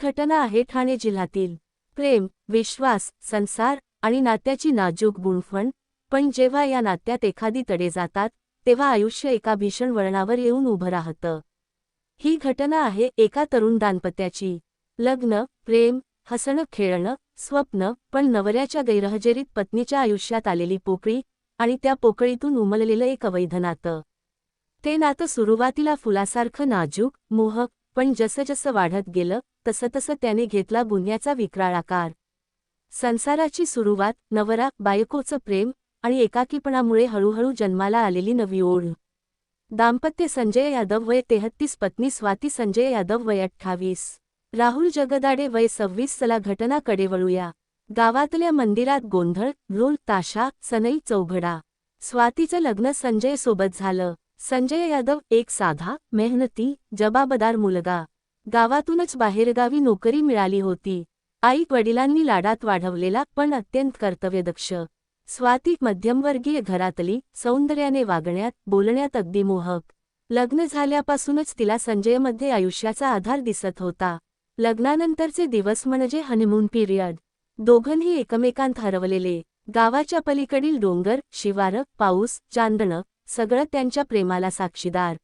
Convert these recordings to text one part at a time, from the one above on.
घटना आहे ठाणे जिल्ह्यातील. प्रेम विश्वास संसार आणि नात्याची नाजूक गुणफण. पण जेव्हा या नात्यात एखादी तडे जातात तेव्हा आयुष्य एका भीषण वळणावर येऊन उभं राहतं. ही घटना आहे एका तरुण दाम्पत्याची. लग्न प्रेम हसणं खेळणं स्वप्न पण नवऱ्याच्या गैरहजेरीत पत्नीच्या आयुष्यात आलेली पोकळी आणि त्या पोकळीतून उमललेलं एक अवैध नातं. ते नातं सुरुवातीला फुलासारखं नाजूक मोहक पण जसं जसं वाढत गेलं तसतसं त्याने घेतला गुन्ह्याचा विक्राळ आकार संसाराची सुरुवात नवरा बायकोचं प्रेम आणि एकाकीपणामुळे हळूहळू जन्माला आलेली नवी ओढ. दाम्पत्य संजय यादव वय तेहत्तीस पत्नी स्वाती संजय यादव वय अठ्ठावीस. राहुल जगदाडे वय सव्वीस चला घटनाकडे वळूया. गावातल्या मंदिरात गोंधळ ढोल ताशा सनई चौघडा. स्वातीचं लग्न संजय सोबत झालं. संजय यादव एक साधा मेहनती जबाबदार मुलगा. गावातूनच बाहेरगावी नोकरी मिळाली होती. आई वडिलांनी लाडात वाढवलेला पण अत्यंत कर्तव्यदक्ष. स्वाती मध्यमवर्गीय घरातली सौंदर्याने वागण्यात बोलण्यात अगदी मोहक. लग्न झाल्यापासूनच तिला संजयमध्ये आयुष्याचा आधार दिसत होता. लग्नानंतरचे दिवस म्हणजे हनीमून पिरियड दोघंही एकमेकांत हरवलेले. गावाच्या पलीकडील डोंगर शिवार पाऊस चांदणं सगळं त्यांच्या प्रेमाला साक्षीदार.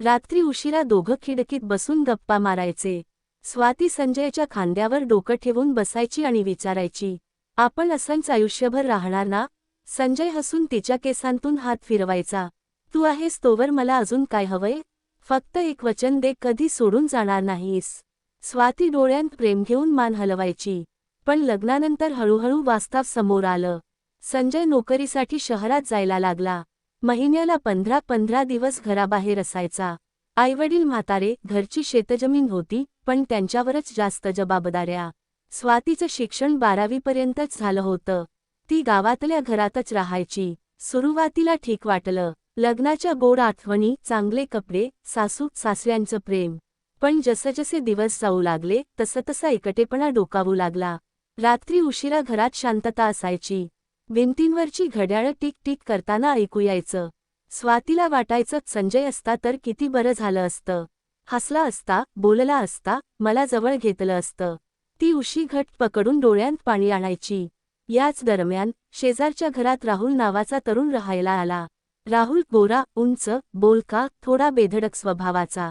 रात्री उशिरा दोघं खिडकीत बसून गप्पा मारायचे. स्वाती संजयच्या खांद्यावर डोकं ठेवून बसायची आणि विचारायची आपण असंच आयुष्यभर राहणार ना संजय हसून तिच्या केसांतून हात फिरवायचा तू आहेस तोवर मला अजून काय हवंय? फक्त एक वचन दे कधी सोडून जाणार नाहीस स्वाती डोळ्यांत प्रेम घेऊन मान हलवायची पण लग्नानंतर हळूहळू वास्तव समोर आलं. संजय नोकरीसाठी शहरात जायला लागला. महिन्याला पंधरा पंधरा दिवस घराबाहेर असायचा. आईवडील म्हातारे घरची शेतजमीन होती पण त्यांच्यावरच जास्त जबाबदाऱ्या. स्वातीचं शिक्षण बारावीपर्यंतच झालं होतं. ती गावातल्या घरातच राहायची. सुरुवातीला ठीक वाटलं. लग्नाच्या गोड आठवणी चांगले कपडे सासू सासऱ्यांचं प्रेम. पण जसजसे दिवस जाऊ लागले तसतसा एकटेपणा डोकावू लागला. रात्री उशिरा घरात शांतता असायची. भिंतींवरची घड्याळं टिक टिक करताना ऐकू यायचं स्वातीला वाटायचं संजय असता तर किती बरं झालं असतं. हसला असता बोलला असता मला जवळ घेतलं असतं. ती उशी घट पकडून डोळ्यांत पाणी आणायची. याच दरम्यान शेजारच्या घरात राहुल नावाचा तरुण राहायला आला. राहुल गोरा उंच बोलका थोडा बेधडक स्वभावाचा.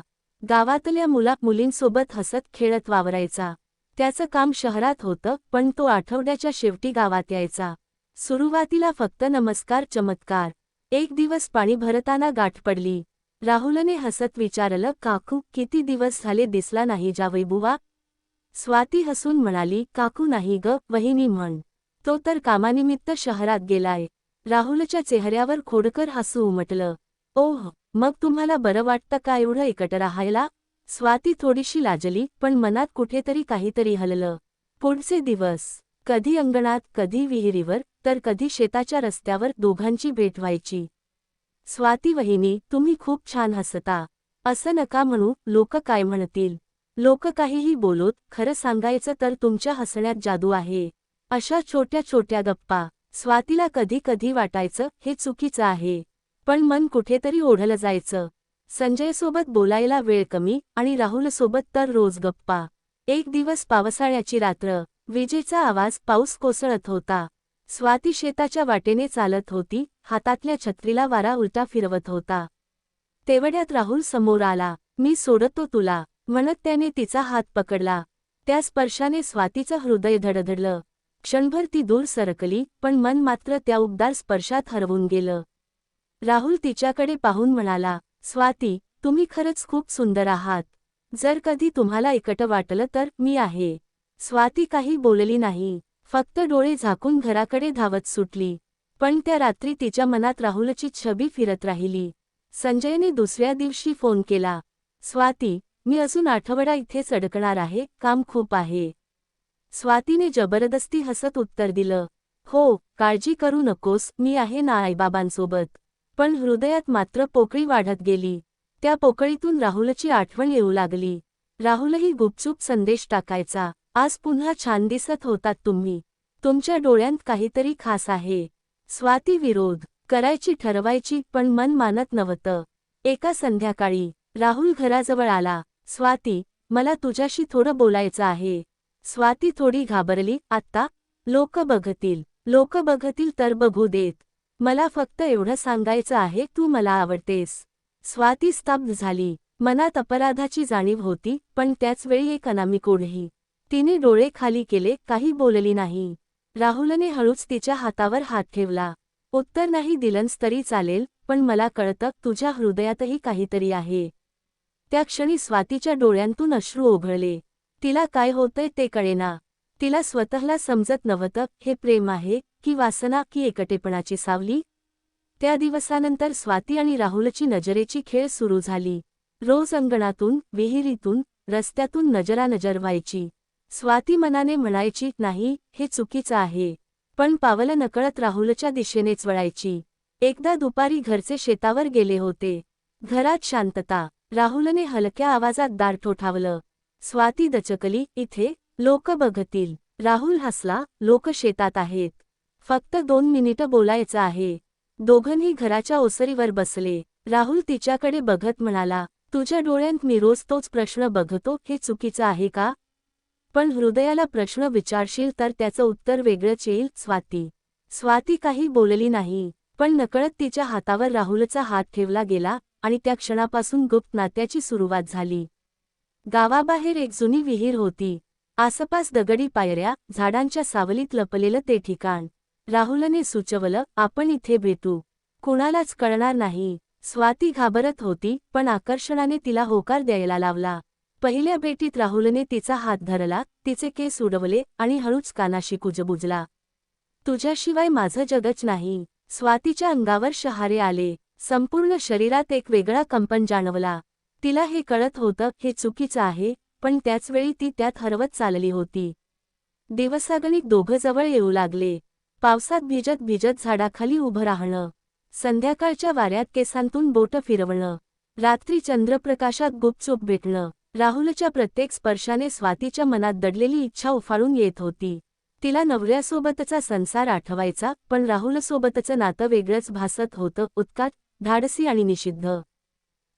गावातल्या मुला मुलींसोबत हसत खेळत वावरायचा. त्याचं काम शहरात होतं पण तो आठवड्याच्या शेवटी गावात यायचा. सुरुवातीला फक्त नमस्कार चमत्कार. एक दिवस पाणी भरताना गाठ पडली. राहुलने हसत विचारलं काकू किती दिवस झाले दिसला नाही जा वैबुवा स्वाती हसून म्हणाली काकू नाही ग वहिनी म्हण. तो तर कामानिमित्त शहरात गेलाय. राहुलच्या चेहऱ्यावर खोडकर हसू उमटलं. ओह मग तुम्हाला बरं वाटतं का एवढं एकट राहायला? स्वाती थोडीशी लाजली पण मनात कुठेतरी काहीतरी हललं. पुढचे दिवस. कधी अंगणात कधी विहिरीवर तर कधी शेताच्या रस्त्यावर दोघांची भेट व्हायची. स्वाती वहिनी तुम्ही खूप छान हसता. असं नका म्हणू लोक काय म्हणतील? लोक काहीही बोलोत खरं सांगायचं तर तुमच्या हसण्यात जादू आहे. अशा छोट्या छोट्या गप्पा स्वातीला कधी कधी वाटायचं हे चुकीचं आहे. पण मन कुठेतरी ओढलं जायचं. संजयसोबत बोलायला वेळ कमी आणि राहुलसोबत तर रोज गप्पा. एक दिवस पावसाळ्याची रात्र विजेचा आवाज पाऊस कोसळत होता. स्वाती शेताच्या वाटेने चालत होती हातातल्या छत्रीला वारा उलटा फिरवत होता. तेवढ्यात राहुल समोर आला मी सोडतो तुला म्हणत त्याने तिचा हात पकडला. त्या स्पर्शाने स्वातीचं हृदय धडधडलं. क्षणभर ती दूर सरकली पण मन मात्र त्या उबदार स्पर्शात हरवून गेलं. राहुल तिच्याकडे पाहून म्हणाला स्वाती तुम्ही खरंच खूप सुंदर आहात. जर कधी तुम्हाला एकट वाटलं तर मी आहे. स्वाती काही बोलली नाही. फक्त डोळे झाकून घराकडे धावत सुटली. पण त्या रात्री तिच्या मनात राहुलची छबी फिरत राहिली. संजयने दुसऱ्या दिवशी फोन केला. स्वाती मी अजून आठवडा इथेच अडकणार आहे काम खूप आहे स्वातीने जबरदस्ती हसत उत्तर दिलं. हो काळजी करू नकोस मी आहे ना आईबाबांसोबत पण हृदयात मात्र पोकळी वाढत गेली. त्या पोकळीतून राहुलची आठवण येऊ लागली. राहुलही गुपचूप संदेश टाकायचा. आज पुन्हा छान दिसत होतात तुम्ही. तुमच्या डोळ्यांत काहीतरी खास आहे. स्वाती विरोध. करायची ठरवायची पण मन मानत नव्हतं. एका संध्याकाळी राहुल घराजवळ आला. स्वाती मला तुझ्याशी थोडं बोलायचं आहे. स्वाती थोडी घाबरली आत्ता लोक बघतील. लोक बघतील तर बघू देत. मला फक्त एवढं सांगायचं आहे तू मला आवडतेस. स्वाती स्तब्ध झाली. मनात अपराधाची जाणीव होती पण त्याचवेळी एक अनामिक ओढही. तिने डोळे खाली केले काही बोलली नाही. राहुलने हळूच तिच्या हातावर हात ठेवला. उत्तर नाही दिलंस तरी चालेल पण मला कळतं तुझ्या हृदयातही काहीतरी आहे. त्या क्षणी स्वातीच्या डोळ्यांतून अश्रू ओघळले. तिला काय होतंय ते कळेना. तिला स्वतःला समजत नव्हतं हे प्रेम आहे की वासना की एकटेपणाची सावली? त्या दिवसानंतर स्वाती आणि राहुलची नजरेची खेळ सुरू झाली. रोज अंगणातून विहिरीतून रस्त्यातून नजरानजर व्हायची. स्वाती मनाने म्हणायची नाही हे चुकीचं आहे. पण पावलं नकळत राहुलच्या दिशेनेच वळायची. एकदा दुपारी घरचे शेतावर गेले होते. घरात शांतता. राहुलने हलक्या आवाजात दार ठोठावलं. स्वाती दचकली इथे लोक बघतील. राहुल हसला लोक शेतात आहेत. फक्त दोन मिनिटं बोलायचं आहे. दोघंही घराच्या ओसरीवर बसले. राहुल तिच्याकडे बघत म्हणाला तुझ्या डोळ्यांत मी रोज तोच प्रश्न बघतो हे चुकीचं आहे का? पण हृदयाला प्रश्न विचारशील तर त्याचं उत्तर वेगळंच येईल स्वाती. स्वाती काही बोलली नाही पण नकळत तिच्या हातावर राहुलचा हात ठेवला गेला आणि त्या क्षणापासून गुप्त नात्याची सुरुवात झाली. गावाबाहेर एक जुनी विहीर होती. आसपास दगडी पायऱ्या झाडांच्या सावलीत लपलेलं ते ठिकाण. राहुलने सुचवलं आपण इथे भेटू. कुणालाच कळणार नाही. स्वाती घाबरत होती पण आकर्षणाने तिला होकार द्यायला लावला. पहिल्या भेटीत राहुलने तिचा हात धरला तिचे केस उडवले आणि हळूच कानाशी कुजबुजला तुझ्याशिवाय माझं जगच नाही. स्वातीच्या अंगावर शहारे आले. संपूर्ण शरीरात एक वेगळा कंपन जाणवला. तिला हे कळत होतं हे चुकीचं आहे पण त्याचवेळी ती त्यात हरवत चालली होती. दिवसागणिक दोघं जवळ येऊ लागले. पावसात भिजत भिजत झाडाखाली उभं राहणं. संध्याकाळच्या वाऱ्यात केसांतून बोटं फिरवणं. रात्री चंद्रप्रकाशात गुपचूप भेटणं. राहुलच्या प्रत्येक स्पर्शाने स्वातीच्या मनात दडलेली इच्छा उफाळून येत होती. तिला नवऱ्यासोबतचा संसार आठवायचा पण राहुलसोबतचं नातं वेगळंच भासत होतं उत्कात धाडसी आणि निषिद्ध.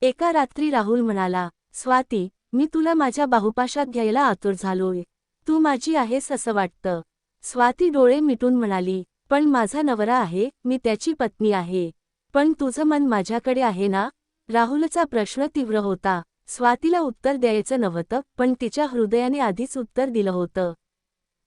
एका रात्री राहुल म्हणाला स्वाती मी तुला माझ्या बाहुपाशात घ्यायला आतुर झालोय. तू माझी आहेस असं वाटतं. स्वाती डोळे मिटून म्हणाली पण माझा नवरा आहे मी त्याची पत्नी आहे. पण तुझं मन माझ्याकडे आहे ना? राहुलचा प्रश्न तीव्र होता. स्वातीला उत्तर द्यायचं नव्हतं पण तिच्या हृदयाने आधीच उत्तर दिलं होतं.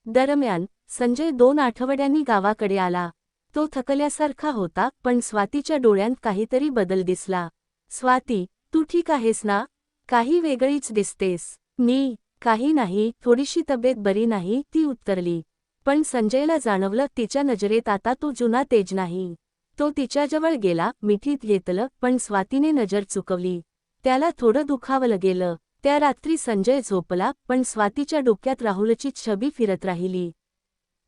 दरम्यान संजय दोन आठवड्यांनी गावाकडे आला. तो थकल्यासारखा होता पण स्वातीच्या डोळ्यांत काहीतरी बदल दिसला. स्वाती तू ठीक आहेस ना? काही वेगळीच दिसतेस. मी काही नाही थोडीशी तब्येत बरी नाही ती उत्तरली. पण संजयला जाणवलं तिच्या नजरेत आता तो जुना तेज नाही. तो तिच्याजवळ गेला मिठीत घेतलं पण स्वातीने नजर चुकवली. त्याला थोडं दुखावलं गेलं. त्या रात्री संजय झोपला पण स्वातीच्या डोक्यात राहुलची छबी फिरत राहिली.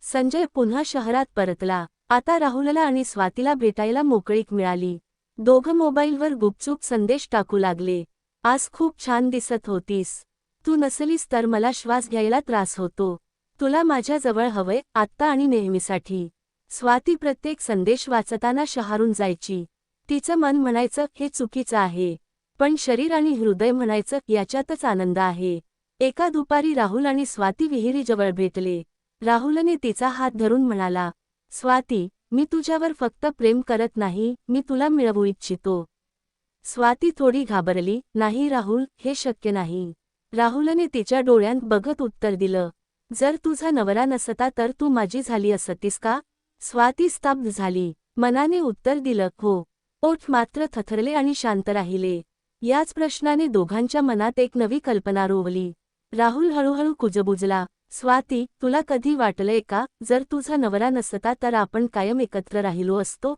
संजय पुन्हा शहरात परतला. आता राहुलला आणि स्वातीला भेटायला मोकळीक मिळाली. दोघं मोबाईलवर गुपचूप संदेश टाकू लागले. आज खूप छान दिसत होतीस. तू नसलीस तर मला श्वास घ्यायला त्रास होतो. तुला माझ्याजवळ हवंय आत्ता आणि नेहमीसाठी स्वाती प्रत्येक संदेश वाचताना शहारून जायची. तिचं मन म्हणायचं हे चुकीचं आहे. पण शरीर आणि हृदय म्हणायचं याच्यातच आनंद आहे. एका दुपारी राहुल आणि स्वाती विहिरीजवळ भेटले. राहुलने तिचा हात धरून म्हणाला स्वाती मी तुझ्यावर फक्त प्रेम करत नाही मी तुला मिळवू इच्छितो. स्वाती थोडी घाबरली नाही राहुल हे शक्य नाही. राहुलने तिच्या डोळ्यांत बघत उत्तर दिलं जर तुझा नवरा नसता तर तू माझी झाली असतीस का? स्वाती स्तब्ध झाली मनाने उत्तर दिलं हो. ओठ मात्र थथरले आणि शांत राहिले. याच प्रश्नाने दोघांच्या मनात एक नवी कल्पना रोवली. राहुल हळूहळू कुजबुजला स्वाती तुला कधी वाटलंय का? जर तुझा नवरा नसता तर आपण कायम एकत्र राहिलो असतो.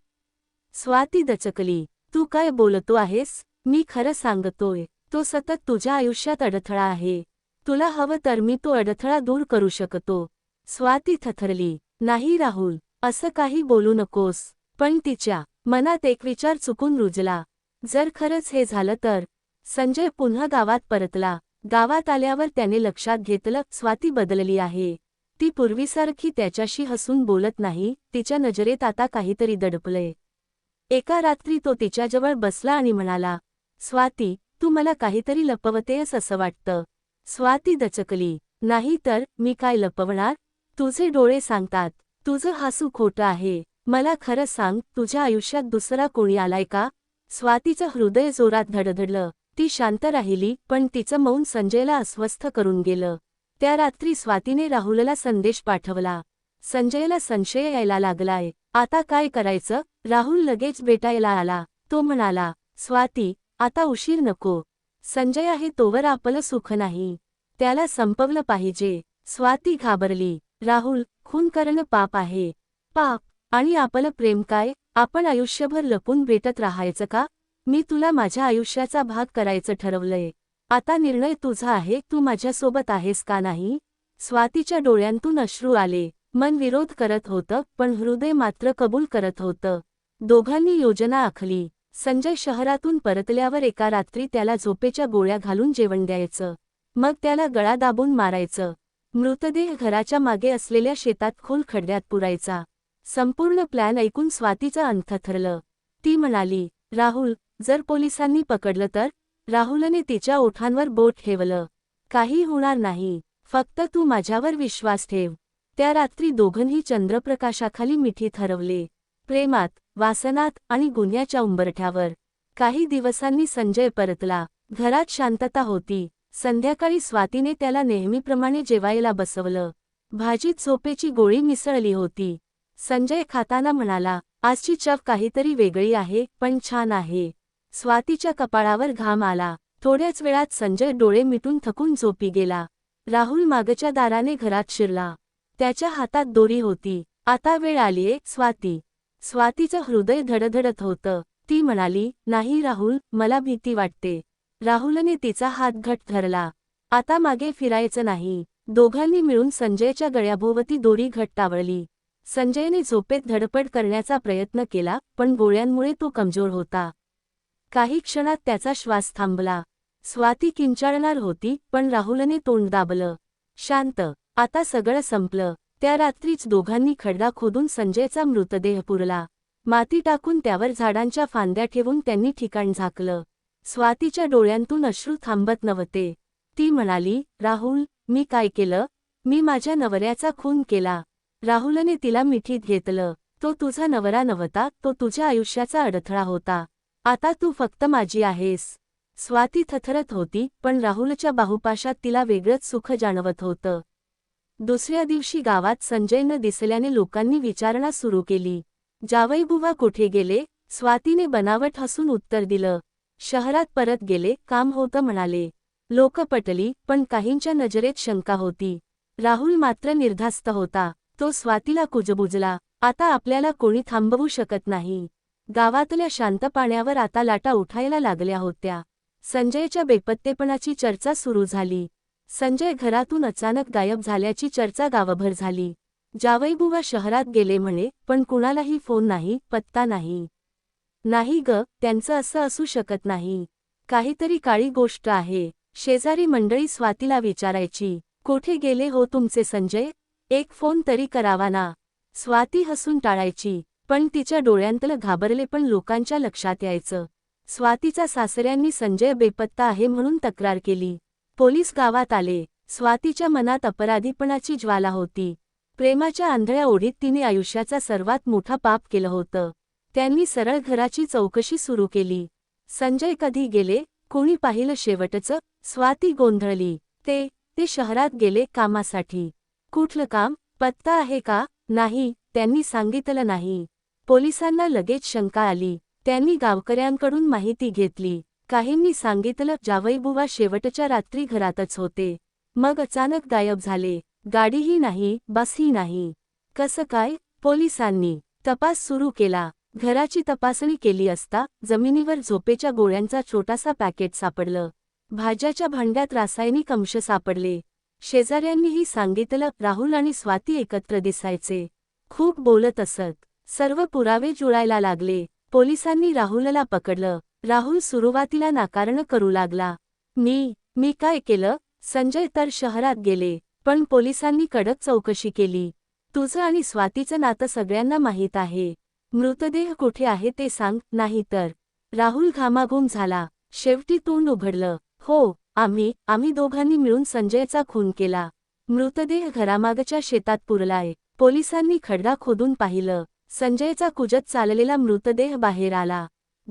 स्वाती दचकली तू काय बोलतो आहेस? मी खरं सांगतोय तो सतत तुझ्या आयुष्यात अडथळा आहे. तुला हवं तर मी तो अडथळा दूर करू शकतो. स्वाती थथरली नाही राहुल असं काही बोलू नकोस. पण तिच्या मनात एक विचार चुकून रुजला जर खरंच हे झालं तर. संजय पुन्हा गावात परतला. गावात आल्यावर त्याने लक्षात घेतलं स्वाती बदलली आहे. ती पूर्वीसारखी त्याच्याशी हसून बोलत नाही तिच्या नजरेत आता काहीतरी दडपलंय. एका रात्री तो तिच्याजवळ बसला आणि म्हणाला स्वाती तू मला काहीतरी लपवतेयस असं वाटतं. स्वाती दचकली नाही तर मी काय लपवणार? तुझे डोळे सांगतात. तुझं हसू खोटं आहे. मला खरं सांग तुझ्या आयुष्यात दुसरा कोणी आलाय का? स्वातीचं हृदय जोरात धडधडलं. ती शांत राहिली पण तिचं मौन संजयला अस्वस्थ करून गेलं. त्या रात्री स्वातीने राहुलला संदेश पाठवला. संजयला संशय यायला लागलाय. आता काय करायचं? राहुल लगेच भेटायला आला. तो म्हणाला स्वाती आता उशीर नको. संजय आहे तोवर आपलं सुख नाही. त्याला संपवलं पाहिजे. स्वाती घाबरली. राहुल खून करणं पाप आहे. पाप आणि आपलं प्रेम काय? आपण आयुष्यभर लपून भेटत राहायचं का? मी तुला माझ्या आयुष्याचा भाग करायचं ठरवलंय. आता निर्णय तुझा आहे तू माझ्यासोबत आहेस का नाही? स्वातीच्या डोळ्यांतून अश्रू आले. मन विरोध करत होतं पण हृदय मात्र कबूल करत होतं. दोघांनी योजना आखली. संजय शहरातून परतल्यावर एका रात्री त्याला झोपेच्या गोळ्या घालून जेवण द्यायचं. मग त्याला गळा दाबून मारायचं. मृतदेह घराच्या मागे असलेल्या शेतात खोल खड्ड्यात पुरायचा. संपूर्ण प्लॅन ऐकून स्वातीचं अंत थरलं. ती म्हणाली राहुल जर पोलिसांनी पकडलं तर? राहुलने तिच्या ओठांवर बोट ठेवलं. काही होणार नाही. फक्त तू माझ्यावर विश्वास ठेव. त्या रात्री दोघंही चंद्रप्रकाशाखाली मिठी ठरवले प्रेमात वासनात आणि गुन्ह्याच्या उंबरठ्यावर. काही दिवसांनी संजय परतला. घरात शांतता होती. संध्याकाळी स्वातीने त्याला नेहमीप्रमाणे जेवायला बसवलं. भाजीत झोपेची गोळी मिसळली होती. संजय खाताना म्हणाला आजची चव काहीतरी वेगळी आहे पण छान आहे. स्वातीच्या कपाळावर घाम आला. थोड्याच वेळात संजय डोळे मिटून थकून झोपी गेला. राहुल मागच्या दाराने घरात शिरला. त्याच्या हातात दोरी होती. आता वेळ आलीये स्वाती. स्वातीचं हृदय धडधडत होतं. ती म्हणाली नाही राहुल मला भीती वाटते. राहुलने तिचा हात घट धरला. आता मागे फिरायचं नाही. दोघांनी मिळून संजयच्या गळ्याभोवती दोरी घट टावळली संजयने झोपेत धडपड करण्याचा प्रयत्न केला पण गोळ्यांमुळे तो कमजोर होता. काही क्षणात त्याचा श्वास थांबला. स्वाती किंचाळणार होती पण राहुलने तोंड दाबलं. शांत आता सगळं संपलं. त्या रात्रीच दोघांनी खड्डा खोदून संजयचा मृतदेह पुरला. माती टाकून त्यावर झाडांच्या फांद्या ठेवून त्यांनी ठिकाण झाकलं. स्वातीच्या डोळ्यांतून अश्रू थांबत नव्हते. ती म्हणाली राहुल मी काय केलं? मी माझ्या नवऱ्याचा खून केला. राहुलने तिला मिठीत घेतलं. तो तुझा नवरा नव्हता तो तुझ्या आयुष्याचा अडथळा होता. आता तू फक्त माझी आहेस. स्वाती थथरत होती पण राहुलच्या बाहुपाशात तिला वेगळंच सुख जाणवत होतं. दुसऱ्या दिवशी गावात संजय न दिसल्याने लोकांनी विचारणा सुरू केली. जावईबुवा कुठे गेले? स्वातीने बनावट हसून उत्तर दिलं. शहरात परत गेले काम होतं म्हणाले. लोक पटली पण काहींच्या नजरेत शंका होती. राहुल मात्र निर्धास्त होता. तो स्वातीला कुजबुजला आता आपल्याला कोणी थांबवू शकत नाही. गावातल्या शांत पाण्यावर आता लाटा उठायला लागल्या होत्या. संजयच्या बेपत्तेपणाची चर्चा सुरू झाली. संजय घरातून अचानक गायब झाल्याची चर्चा गावभर झाली. जावईबुवा शहरात गेले म्हणे पण कुणालाही फोन नाही पत्ता नाही. नाही ग त्यांचं असं असू शकत नाही. काहीतरी काळी गोष्ट आहे. शेजारी मंडळी स्वातीला विचारायची कोठे गेले हो तुमचे संजय? एक फोन तरी करावा ना. स्वाती हसून टाळायची पण तिच्या डोळ्यांतलं घाबरले पण लोकांच्या लक्षात यायचं. स्वातीचा सासऱ्यांनी संजय बेपत्ता आहे म्हणून तक्रार केली. पोलीस गावात आले. स्वातीच्या मनात अपराधीपणाची ज्वाला होती. प्रेमाच्या आंधळ्या ओढीत तिने आयुष्याचा सर्वात मोठा पाप केलं होतं. त्यांनी सरळ घराची चौकशी सुरू केली. संजय कधी गेले कोणी पाहिलं शेवटचं स्वाती गोंधळली. ते ते शहरात गेले कामासाठी. कुठलं काम? पत्ता आहे का? नाही त्यांनी सांगितलं नाही. पोलिसांना लगेच शंका आली. त्यांनी गावकऱ्यांकडून माहिती घेतली. काहींनी सांगितलं जावईबुवा शेवटच्या रात्री घरातच होते. मग अचानक गायब झाले. गाडीही नाही बसही नाही. कसं काय? पोलिसांनी तपास सुरू केला. घराची तपासणी केली असता जमिनीवर झोपेच्या गोळ्यांचा छोटासा पॅकेट सापडलं. भाज्याच्या भांड्यात रासायनिक अंश सापडले. शेजाऱ्यांनीही सांगितलं राहुल आणि स्वाती एकत्र दिसायचे. खूप बोलत असत. सर्व पुरावे जुळायला लागले. पोलिसांनी राहुलला पकडलं. राहुल सुरुवातीला नाकारणं करू लागला. मी मी काय केलं? संजय तर शहरात गेले पण पोलिसांनी कडक चौकशी केली. तुझं आणि स्वातीचं नातं सगळ्यांना माहीत आहे. मृतदेह कुठे आहे ते सांग नाही तर. राहुल घामाघूम झाला. शेवटी तोंड उघडलं. हो आम्ही आम्ही दोघांनी मिळून संजयचा खून केला. मृतदेह घरामागच्या शेतात पुरलाय. पोलिसांनी खड्डा खोदून पाहिलं. संजयचा कुजत चाललेला मृतदेह बाहेर आला.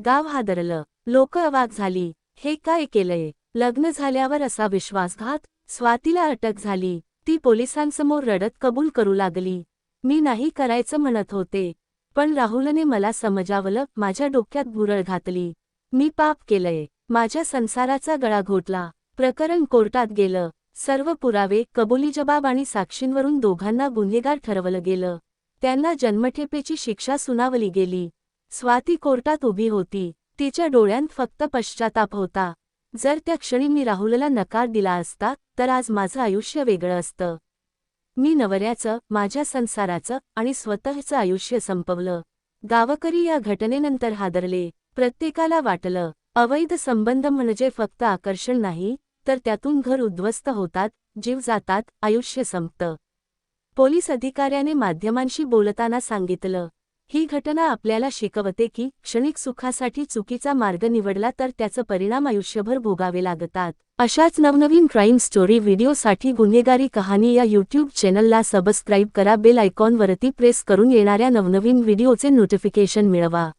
गाव हादरलं. लोक अवाक झाली. हे काय केलंय? लग्न झाल्यावर असा विश्वासघात? स्वातीला अटक झाली. ती पोलिसांसमोर रडत कबूल करू लागली. मी नाही करायचं म्हणत होते. पण राहुलने मला समजावलं माझ्या डोक्यात भुरळ घातली. मी पाप केलंय. माझ्या संसाराचा गळा घोटला. प्रकरण कोर्टात गेलं. सर्व पुरावे कबुली जबाब आणि साक्षींवरून दोघांना गुन्हेगार ठरवलं गेलं. त्यांना जन्मठेपेची शिक्षा सुनावली गेली. स्वाती कोर्टात उभी होती. तिच्या डोळ्यांत फक्त पश्चाताप होता. जर त्या क्षणी मी राहुलला नकार दिला असता तर आज माझं आयुष्य वेगळं असतं. मी नवऱ्याचं माझ्या संसाराचं आणि स्वतःचं आयुष्य संपवलं. गावकरी या घटनेनंतर हादरले. प्रत्येकाला वाटलं अवैध संबंध म्हणजे फक्त आकर्षण नाही तर त्यातून घर उद्ध्वस्त होतात जीव जातात आयुष्य संपतं. पोलीस अधिकाऱ्याने माध्यमांशी बोलताना सांगितलं ही घटना आपल्याला शिकवते की क्षणिक सुखासाठी चुकीचा मार्ग निवडला तर त्याचं परिणाम आयुष्यभर भोगावे लागतात. अशाच नवनवीन क्राईम स्टोरी व्हिडिओसाठी गुन्हेगारी कहाणी या यूट्यूब चॅनलला सबस्क्राईब करा बेल आयकॉनवरती प्रेस करून येणाऱ्या नवनवीन व्हिडिओचे नोटिफिकेशन मिळवा.